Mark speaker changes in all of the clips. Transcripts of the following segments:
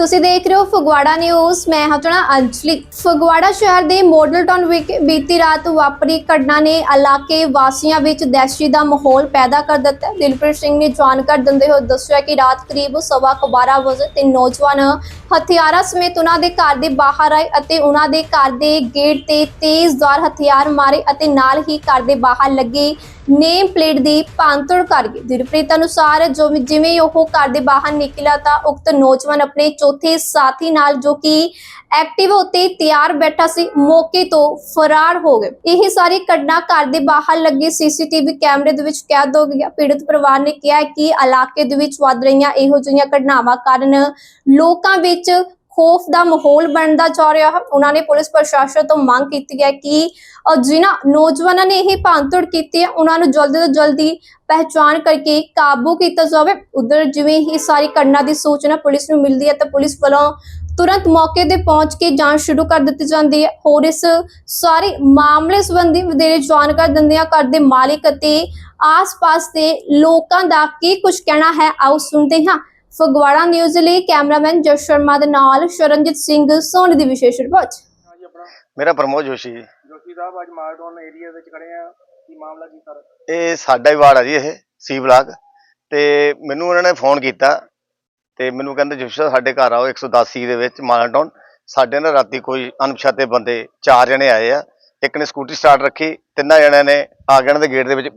Speaker 1: ਤੁਸੀਂ ਦੇਖ ਰਹੇ ਹੋ ਫਗਵਾੜਾ ਨਿਊਜ਼। ਮੈਂ ਹਾਂ ਅੰਜਲੀ। ਫਗਵਾੜਾ ਸ਼ਹਿਰ ਦੇ ਮੋਡਲ ਟਾਊਨ ਵਿਖੇ ਬੀਤੀ ਰਾਤ ਵਾਪਰੀ ਘਟਨਾ ਨੇ ਇਲਾਕੇ ਵਾਸੀਆਂ ਵਿੱਚ ਦਹਿਸ਼ਤੀ ਦਾ ਮਾਹੌਲ ਪੈਦਾ ਕਰ ਦਿੱਤਾ। ਦਿਲਪ੍ਰੀਤ ਸਿੰਘ ਨੇ ਜਾਣਕਾਰੀ ਦਿੰਦੇ ਹੋਏ ਦੱਸਿਆ ਕਿ ਰਾਤ ਕਰੀਬ ਸਵਾ ਕੁ 12 ਵਜੇ ਤੇ ਨੌਜਵਾਨ ਹਥਿਆਰਾਂ ਸਮੇਤ ਉਹਨਾਂ ਦੇ ਘਰ ਦੇ ਬਾਹਰ ਆਏ ਅਤੇ ਉਹਨਾਂ ਦੇ ਘਰ ਦੇ ਗੇਟ ਤੇ ਤੇਜ਼ਧਾਰ ਹਥਿਆਰ ਮਾਰੇ ਅਤੇ ਨਾਲ ਹੀ ਘਰ ਦੇ ਬਾਹਰ ਲੱਗੇ ਨੇਮ ਪਲੇਟ ਦੀ ਭੰਨਤੋੜ ਕਰ ਗਏ। ਦਿਲਪ੍ਰੀਤ ਅਨੁਸਾਰ ਜੋ ਜਿਵੇਂ ਉਹ ਘਰ ਦੇ ਬਾਹਰ ਨਿਕਲਿਆ ਤਾਂ ਉਕਤ ਨੌਜਵਾਨ ਆਪਣੇ ਚੌਥੇ ਸਾਥੀ ਨਾਲ ਜੋ ਕਿ ਐਕਟਿਵ ਉੱਤੇ ਤਿਆਰ ਬੈਠਾ ਸੀ, ਮੌਕੇ ਤੋਂ ਫਰਾਰ ਹੋ ਗਏ। ਇਹ ਸਾਰੀ ਘਟਨਾ ਘਰ ਦੇ ਬਾਹਰ ਲੱਗੇ ਸੀਸੀਟੀਵੀ ਕੈਮਰੇ ਦੇ ਵਿੱਚ ਕੈਦ ਹੋ ਗਈ ਪੀੜਤ ਪਰਿਵਾਰ ਨੇ ਕਿਹਾ ਕਿ ਇਲਾਕੇ ਦੇ ਵਿੱਚ ਵੱਧ ਰਹੀਆਂ ਇਹੋ ਜਿਹੀਆਂ ਘਟਨਾਵਾਂ ਕਾਰਨ ਲੋਕਾਂ ਵਿੱਚ ਖੌਫ ਦਾ ਮਾਹੌਲ ਬਣਦਾ ਜਾ ਰਿਹਾ ਹੈ। ਉਹਨਾਂ ਨੇ ਪੁਲਿਸ ਪ੍ਰਸ਼ਾਸਨ ਤੋਂ ਮੰਗ ਕੀਤੀ ਹੈ ਕਿ ਅ, ਜਿਨ੍ਹਾਂ ਨੌਜਵਾਨਾਂ ਨੇ ਇਹ ਭੰਨਤੋੜ ਕੀਤੀ ਹੈ ਉਹਨਾਂ ਨੂੰ ਜਲਦੀ ਤੋਂ ਜਲਦੀ ਪਹਿਚਾਣ ਕਰਕੇ ਕਾਬੂ ਕੀਤਾ ਜਾਵੇ। ਉਧਰ ਜਿਵੇਂ ਹੀ ਸਾਰੀ ਘਟਨਾ ਦੀ ਸੂਚਨਾ ਪੁਲਿਸ ਨੂੰ ਮਿਲਦੀ ਹੈ ਤਾਂ ਪੁਲਿਸ ਵੱਲੋਂ ਤੁਰੰਤ ਮੌਕੇ ਤੇ ਪਹੁੰਚ ਕੇ ਜਾਂਚ ਸ਼ੁਰੂ ਕਰ ਦਿੱਤੀ ਜਾਂਦੀ ਹੈ ਹੋਰ ਇਸ ਸਾਰੇ ਮਾਮਲੇ ਸੰਬੰਧੀ ਵਧੇਰੇ ਜਾਣਕਾਰੀ ਦਿੰਦਿਆਂ ਘਰ ਦੇ ਮਾਲਿਕ ਅਤੇ ਆਸ-ਪਾਸ ਦੇ ਲੋਕਾਂ ਦਾ ਕੀ ਕੁਝ ਕਹਿਣਾ ਹੈ ਆਓ ਸੁਣਦੇ ਹਾਂ। ਫਗਵਾੜਾ ਨਿਊਜ਼ ਲਈ ਕੈਮਰਾਮੈਨ ਜਸ ਸ਼ਰਮਾ ਦੇ ਨਾਲ ਸ਼ਰਨਜੀਤ ਸਿੰਘ ਸੋਨੀ ਦੀ ਵਿਸ਼ੇਸ਼ ਰਿਪੋਰਟ।
Speaker 2: ਹਾਂਜੀ ਆਪਣਾ
Speaker 3: ਮੇਰਾ ਪ੍ਰਮੋਦ ਜੋਸ਼ੀ ਜੀ।
Speaker 2: ਜੋਸ਼ੀ ਸਾਹਿਬ ਅੱਜ ਮਾਰਡਨ ਏਰੀਆ ਵਿੱਚ ਖੜੇ ਆ। ਕੀ ਮਾਮਲਾ ਕੀ ਸਰ?
Speaker 3: ਇਹ ਸਾਡਾ ਹੀ ਵਾਰਡ ਆ ਜੀ ਇਹ ਸੀ ਬਲਾਕ। ਤੇ ਮੈਨੂੰ ਉਹਨਾਂ ਨੇ ਫੋਨ ਕੀਤਾ ਤੇ ਮੈਨੂੰ ਕਹਿੰਦੇ ਜੋਸ਼ੀ ਸਾਡੇ ਘਰ ਆਓ 110 ਸੀ ਦੇ ਵਿੱਚ ਮਾਲਟਾਊਨ ਸਾਡੇ ਨਾਲ ਰਾਤੀ ਕੋਈ ਅਣਪਛਾਤੇ ਬੰਦੇ ਚਾਰ ਜਣੇ ਆਏ ਆ। ਇੱਕ ਨੇ ਸਕੂਟੀ ਸਟਾਰਟ ਰੱਖੀ ਤਿੰਨਾਂ ਜਣਿਆਂ ਨੇ ਆ ਗਏ ਉਹਨਾਂ ਦੇ ਗੇਟ ਦੇ ਵਿੱਚ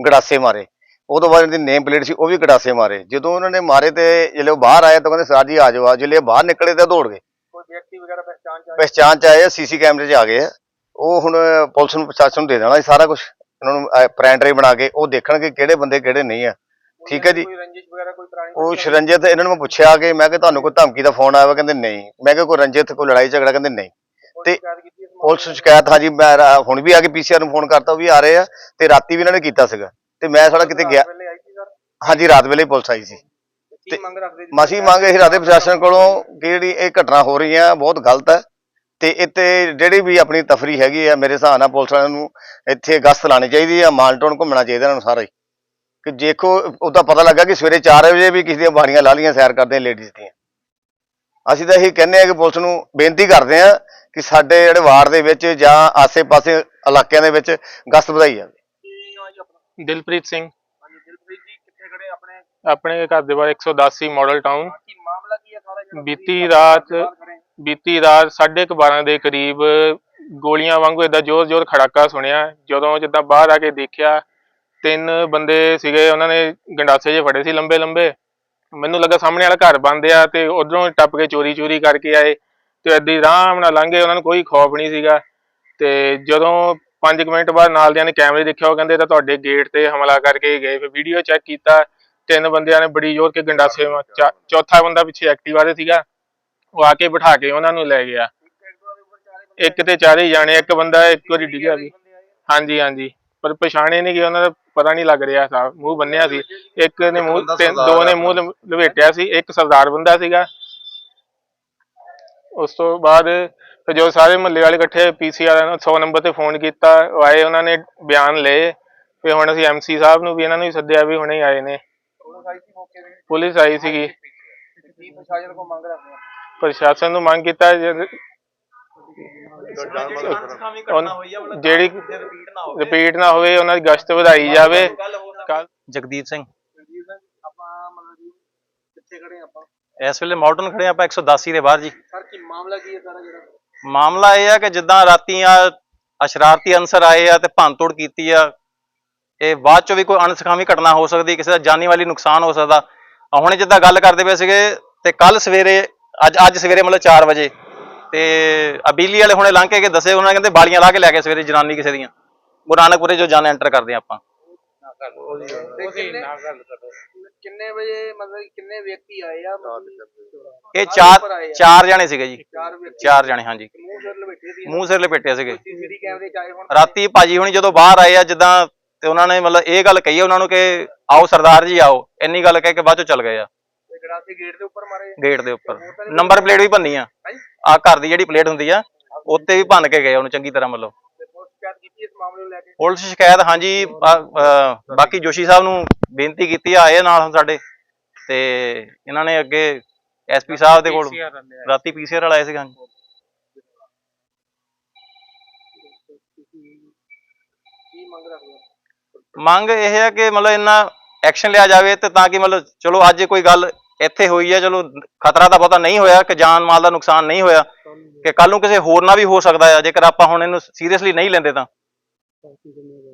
Speaker 3: ਗੜਾਸੇ ਮਾਰੇ। ਉਹ ਤੋਂ ਬਾਅਦ ਇਹਨਾਂ ਦੀ ਨੇਮ ਪਲੇਟ ਸੀ ਉਹ ਵੀ ਗੜਾਸੇ ਮਾਰੇ। ਜਦੋਂ ਉਹਨਾਂ ਨੇ ਮਾਰੇ ਤੇ ਜਦੋਂ ਉਹ ਬਾਹਰ ਆਏ ਤਾਂ ਕਹਿੰਦੇ ਸਰ ਜੀ ਆ ਜਾਓ ਆ ਜਦੋਂ ਬਾਹਰ ਨਿਕਲੇ ਤਾਂ ਦੌੜ ਗਏ।
Speaker 2: ਕੋਈ ਵਿਅਕਤੀ ਵਗੈਰਾ ਪਹਿਚਾਣ ਚ
Speaker 3: ਆਏ? ਆ ਸੀਸੀ ਕੈਮਰੇ 'ਚ ਆ ਗਏ। ਆ ਉਹ ਹੁਣ ਪੁਲਿਸ ਨੂੰ ਪ੍ਰਸ਼ਾਸਨ ਨੂੰ ਦੇ ਦੇਣਾ ਸਾਰਾ ਕੁਝ ਉਹਨਾਂ ਨੂੰ ਪ੍ਰਿੰਟਰੀ ਬਣਾ ਕੇ ਉਹ ਦੇਖਣਗੇ ਕਿਹੜੇ ਬੰਦੇ ਕਿਹੜੇ ਨਹੀਂ ਆ। ਠੀਕ ਹੈ ਜੀ।
Speaker 2: ਕੋਈ ਰੰਜਿਸ਼ ਵਗੈਰਾ ਕੋਈ ਪੁਰਾਣੀ
Speaker 3: ਉਹ ਸ਼ਰੰਜਿਤ ਇਹਨਾਂ ਨੂੰ ਮੈਂ ਪੁੱਛਿਆ ਕਿ ਮੈਂ ਕਿ ਤੁਹਾਨੂੰ ਕੋਈ ਧਮਕੀ ਦਾ ਫੋਨ ਆਇਆ ਵਾ? ਕਹਿੰਦੇ ਨਹੀਂ। ਮੈਂ ਕਿ ਕੋਈ ਰੰਜਿਤ ਕੋਈ ਲੜਾਈ ਝਗੜਾ? ਕਹਿੰਦੇ ਨਹੀਂ।
Speaker 2: ਤੇ
Speaker 3: ਪੁਲਿਸ ਸ਼ਿਕਾਇਤ ਹਾਂਜੀ ਮੈਂ ਹੁਣ ਵੀ ਆ ਕੇ ਪੀਸੀਆਰ ਨੂੰ ਫੋਨ ਕਰਤਾ ਉਹ ਵੀ ਆ ਰਹੇ ਆ। ਤੇ ਰਾਤੀ ਵੀ ਇਹਨਾਂ ਨੇ ਕੀਤਾ ਸੀਗਾ। ਤੇ ਮੈਂ ਸਾਡਾ ਕਿਤੇ ਗਿਆ
Speaker 2: ਵੇਲੇ ਆਈ ਸੀ ਸਰ?
Speaker 3: ਹਾਂਜੀ ਰਾਤ ਵੇਲੇ ਹੀ ਪੁਲਿਸ ਆਈ ਸੀ।
Speaker 2: ਕੀ
Speaker 3: ਤੇ
Speaker 2: ਮੰਗ ਰੱਖਦੇ ਜੀ?
Speaker 3: ਮਾਸੀ ਮੰਗ ਇਹ ਰਾਤੇ ਪ੍ਰਸ਼ਾਸਨ ਕੋਲੋਂ ਕਿ ਜਿਹੜੀ ਇਹ ਘਟਨਾ ਹੋ ਰਹੀ ਆ ਬਹੁਤ ਗਲਤ ਹੈ ਤੇ ਇੱਥੇ ਜਿਹੜੀ ਵੀ ਆਪਣੀ ਤਫਰੀ ਹੈਗੀ ਆ ਮੇਰੇ ਹਿਸਾਬ ਨਾਲ ਪੁਲਿਸ ਵਾਲਿਆਂ ਨੂੰ ਇੱਥੇ ਗਸ਼ਤ ਲਾਣੀ ਚਾਹੀਦੀ ਆ ਮਾਲਟੋਨ ਘੁੰਮਣਾ ਚਾਹੀਦਾ ਇਹਨਾਂ ਨੂੰ ਸਾਰਾ। ਹੀ ਕਿ ਦੇਖੋ ਉਹਦਾ ਪਤਾ ਲੱਗਾ ਕਿ ਸਵੇਰੇ 4 ਵਜੇ ਵੀ ਕਿਸੇ ਦੀਆਂ ਬਾਣੀਆਂ ਲਾ ਲੀਆਂ ਸੈਰ ਕਰਦੇ ਲੇਡੀਜ਼ ਦੀਆਂ। ਅਸੀਂ ਤਾਂ ਇਹੀ ਕਹਿੰਦੇ ਆ ਕਿ ਪੁਲਿਸ ਨੂੰ ਬੇਨਤੀ ਕਰਦੇ ਆ ਕਿ ਸਾਡੇ ਜਿਹੜੇ ਵਾਰਡ ਦੇ ਵਿੱਚ ਜਾਂ ਆਸੇ-ਪਾਸੇ ਇਲਾਕਿਆਂ ਦੇ ਵਿੱਚ ਗਸ਼ਤ ਵਧਾਈ ਜਾਵੇ।
Speaker 2: ਹੈ
Speaker 4: ਦਿਲਪ੍ਰੀਤ ਸਿੰਘ।
Speaker 2: ਹਾਂਜੀ ਦਿਲਪ੍ਰੀਤ ਜੀ ਕਿੱਥੇ ਖੜੇ ਆਪਣੇ?
Speaker 4: ਆਪਣੇ ਘਰ ਦੇ ਬਾਹਰ 110 ਮਾਡਲ ਟਾਊਨ
Speaker 2: ਕੀ ਮਾਮਲਾ ਕੀ ਹੈ ਸਾਰਾ ਜਿਹੜਾ
Speaker 4: ਬੀਤੀ ਰਾਤ? ਬੀਤੀ ਰਾਤ 12:30 ਦੇ ਕਰੀਬ ਗੋਲੀਆਂ ਵਾਂਗੂ ਏਦਾਂ ਜ਼ੋਰ-ਜ਼ੋਰ ਖੜਾਕਾ ਸੁਣਿਆ। ਜਦੋਂ ਜਿੱਦਾਂ ਬਾਹਰ ਆ ਕੇ ਦੇਖਿਆ ਤਿੰਨ ਬੰਦੇ ਸੀਗੇ ਉਹਨਾਂ ਨੇ ਗੰਡਾਸੇ ਜੇ ਫੜੇ ਸੀ ਲੰਬੇ ਲੰਬੇ ਮੈਨੂੰ ਲੱਗਾ ਸਾਹਮਣੇ ਵਾਲਾ ਘਰ ਬੰਦ ਆ ਤੇ ਉਧਰੋਂ ਟੱਪ ਕੇ ਚੋਰੀ ਚੋਰੀ ਕਰਕੇ ਆਏ। ਤੇ ਹੀ ਆਰਾਮ ਨਾਲ ਲੰਘੇ ਉਹਨਾਂ ਨੂੰ ਕੋਈ ਖੌਫ ਨਹੀਂ ਸੀਗਾ। ਤੇ ਜਦੋਂ 5 ਮਿੰਟ ਬਾਅਦ ਨਾਲ ਦਿਆਂ ਨੇ ਕੈਮਰੇ ਦੇਖਿਆ ਉਹ ਕਹਿੰਦੇ ਤਾਂ ਤੁਹਾਡੇ ਗੇਟ ਤੇ ਹਮਲਾ ਕਰਕੇ ਗਏ। ਫਿਰ ਵੀਡੀਓ ਚੈੱਕ ਕੀਤਾ। ਤਿੰਨ ਬੰਦਿਆਂ ਨੇ ਬੜੀ ਜ਼ੋਰ ਕੇ ਗੰਡਾਸੇ ਚੌਥਾ ਬੰਦਾ ਪਿੱਛੇ ਐਕਟਿਵਾ ਤੇ ਸੀਗਾ। ਉਹ ਆ ਕੇ ਬਿਠਾ ਕੇ ਉਹਨਾਂ ਨੂੰ ਲੈ ਗਿਆ। ਇੱਕ ਤੇ ਚਾਰੇ ਜਾਣੇ ਇੱਕ ਬੰਦਾ ਇੱਕ ਵਾਰੀ ਡਿੱਗਿਆ ਵੀ। ਹਾਂਜੀ ਹਾਂਜੀ। ਪਰ ਪਛਾਣੇ ਨਹੀਂ ਕਿ ਉਹਨਾਂ ਦਾ ਪਤਾ ਨਹੀਂ ਲੱਗ ਰਿਹਾ ਸਾਹ ਮੂੰਹ ਬੰਨਿਆ ਸੀ। ਇੱਕ ਨੇ ਮੂੰਹ ਦੋ ਨੇ ਮੂੰਹ ਲਪੇਟਿਆ ਸੀ। ਇੱਕ ਸਰਦਾਰ ਬੰਦਾ ਸੀਗਾ। ਉਸ ਤੋਂ ਬਾਅਦ ਫਿਰ ਜੋ ਸਾਰੇ ਮਹੱਲੇ ਵਾਲੇ ਇਕੱਠੇ ਪੀਸੀ ਵਾਲਿਆਂ ਨੂੰ 100 ਨੰਬਰ ਤੇ ਫੋਨ ਕੀਤਾ ਉਹ ਆਏ ਉਹਨਾਂ ਨੇ ਬਿਆਨ ਲਏ। ਫਿਰ ਹੁਣ ਅਸੀਂ ਐਮਸੀ ਸਾਹਿਬ ਨੂੰ ਵੀ ਇਹਨਾਂ ਨੂੰ ਵੀ ਸੱਦਿਆ ਵੀ ਹੁਣੇ ਹੀ ਆਏ ਨੇ।
Speaker 2: ਪੁਲਿਸ ਆਈ ਤੇ?
Speaker 4: ਸੀਗੀ।
Speaker 2: ਤੇ ਪ੍ਰਸ਼ਾਸਨ ਕੋ ਮੰਗ ਰੱਖਦੇ ਆ
Speaker 4: ਪ੍ਰਸ਼ਾਸਨ ਨੂੰ ਮੰਗ ਕੀਤਾ ਜਦ- ਜਿਹੜੀ ਰਿਪੀਟ ਨਾ ਹੋਵੇ। ਉਹਨਾਂ ਦੀ ਗਸ਼ਤ ਵਧਾਈ ਜਾਵੇ। ਕੱਲ
Speaker 5: ਜਗਦੀਪ ਸਿੰਘ।
Speaker 2: ਜੀ ਸਰ ਆਪਾਂ ਮਤਲਬ ਜੀ ਕਿੱਥੇ ਖੜੇ ਆ ਆਪਾਂ?
Speaker 5: ਇਸ ਵੇਲੇ ਮਾਡਰਨ ਖੜੇ ਆਪਾਂ 110 ਦੇ ਬਾਹਰ ਜੀ।
Speaker 2: ਸਰ ਕੀ ਮਾਮਲਾ ਕੀ ਹੈ ਸਾਰਾ ਜਿਹੜਾ?
Speaker 5: ਮਾਮਲਾ ਇਹ ਆ ਕਿ ਜਿੱਦਾਂ ਰਾਤੀ ਆ ਅਸ਼ਰਾਰਤੀ ਅਨਸਰ ਆਏ ਆ ਤੇ ਭੰਨਤੋੜ ਕੀਤੀ ਆ, ਇਹ ਬਾਅਦ ਚੋਂ ਵੀ ਕੋਈ ਅਣਸਖਾਵੀ ਘਟਨਾ ਹੋ ਸਕਦੀ, ਕਿਸੇ ਦਾ ਜਾਨੀ ਵਾਲੀ ਨੁਕਸਾਨ ਹੋ ਸਕਦਾ। ਹੁਣੇ ਜਿੱਦਾਂ ਗੱਲ ਕਰਦੇ ਪਏ ਸੀਗੇ ਤੇ ਕੱਲ ਸਵੇਰੇ, ਅੱਜ ਅੱਜ ਸਵੇਰੇ ਮਤਲਬ 4 ਵਜੇ, ਤੇ ਅਬੀਲੀ ਵਾਲੇ ਹੁਣੇ ਲੰਘ ਕੇ ਦੱਸੇ ਉਹਨਾਂ ਕਹਿੰਦੇ ਬਾਲੀਆਂ ਲਾ ਕੇ ਲੈ ਕੇ ਸਵੇਰੇ ਜਨਾਨੀ ਕਿਸੇ ਦੀਆਂ। ਗੁਰੂ ਨਾਨਕਪੁਰੇ ਜੋ ਜਾਨ ਐਂਟਰ ਕਰਦੇ ਆ ਆਪਾਂ।
Speaker 2: ਕਿੰਨੇ ਵਜੇ ਮਤਲਬ ਕਿੰਨੇ ਵਿਅਕਤੀ ਆਏ ਆ?
Speaker 5: ਇਹ ਚਾਰ ਚਾਰ ਜਣੇ ਸੀਗੇ ਜੀ।
Speaker 2: ਚਾਰ
Speaker 5: ਜਣੇ ਹਾਂਜੀ।
Speaker 2: ਮੂੰਹ ਸਿਰ ਲਪੇਟੇ ਸੀ।
Speaker 5: ਮੂੰਹ ਸਿਰ ਲਪੇਟੇ ਸੀਗੇ।
Speaker 2: ਸੀਸੀਟੀਵੀ ਕੈਮਰੇ ਚ ਆਏ ਹੁਣ?
Speaker 5: ਰਾਤੀ ਭਾਜੀ ਹੁਣੀ ਜਦੋਂ ਬਾਹਰ ਆਏ ਆ ਜਿੱਦਾਂ ਤੇ ਉਹਨਾਂ ਨੇ ਮਤਲਬ ਇਹ ਗੱਲ ਕਹੀ ਆ ਉਹਨਾਂ ਨੂੰ ਕਿ ਆਓ ਸਰਦਾਰ ਜੀ ਆਓ। ਇੰਨੀ ਗੱਲ ਕਹਿ ਕੇ ਬਾਅਦ ਚੋਂ ਚੱਲ ਗਏ ਆ।
Speaker 2: ਗੜਾਸੇ ਗੇਟ ਦੇ ਉੱਪਰ ਮਾਰੇ
Speaker 5: ਗੇਟ ਦੇ ਉੱਪਰ। ਨੰਬਰ ਪਲੇਟ ਵੀ ਭੰਨੀ ਆ। ਆ ਘਰ ਦੀ ਜਿਹੜੀ ਪਲੇਟ ਹੁੰਦੀ ਆ ਉੱਤੇ ਵੀ ਭੰਨ ਕੇ ਗਏ ਉਹਨੂੰ ਚੰਗੀ ਤਰ੍ਹਾਂ ਮਤਲਬ
Speaker 2: ਤੇ ਪੁਲਿਸ ਸ਼ਿਕਾਇਤ ਕੀਤੀ ਇਸ ਮਾਮਲੇ ਨੂੰ ਲੈ ਕੇ
Speaker 5: ਪੁਲਿਸ ਸ਼ਿਕਾਇਤ ਹਾਂਜੀ ਬਾਕੀ ਜੋਸ਼ੀ ਸਾਹਿਬ ਨੂੰ ਬੇਨਤੀ ਕੀਤੀ ਆ ਆਏ ਨਾਲ ਹੁਣ ਸਾਡੇ ਤੇ ਇਹਨਾਂ ਨੇ ਅੱਗੇ ਐਸਪੀ ਸਾਹਿਬ ਦੇ ਕੋਲ ਰਾਤੀ ਪੀਸੀਆਰ ਵਾਲਾ ਆਇਆ ਸੀਗਾ ਹਾਂਜੀ।
Speaker 2: ਮੰਗ
Speaker 5: ਇਹ ਹੈ ਕਿ ਮਤਲਬ ਇੰਨਾ ਐਕਸ਼ਨ ਲਿਆ ਜਾਵੇ ਤੇ ਤਾਂ ਕਿ ਮਤਲਬ ਚਲੋ ਅੱਜ ਕੋਈ ਗੱਲ ਇੱਥੇ ਹੋਈ ਹੈ ਚਲੋ ਖਤਰਾ ਤਾਂ ਬਹੁਤਾ ਨਹੀਂ ਹੋਇਆ ਕਿ ਜਾਨ ਮਾਲ ਦਾ ਨੁਕਸਾਨ ਨਹੀਂ ਹੋਇਆ ਕਿ ਕੱਲ ਨੂੰ ਕਿਸੇ ਹੋਰ ਨਾਲ ਵੀ ਹੋ ਸਕਦਾ ਹੈ ਜੇਕਰ ਆਪਾਂ ਹੁਣ ਇਹਨੂੰ ਸੀਰੀਅਸਲੀ ਨਹੀਂ ਲੈਂਦੇ ਤਾਂ। Thank you, Danita.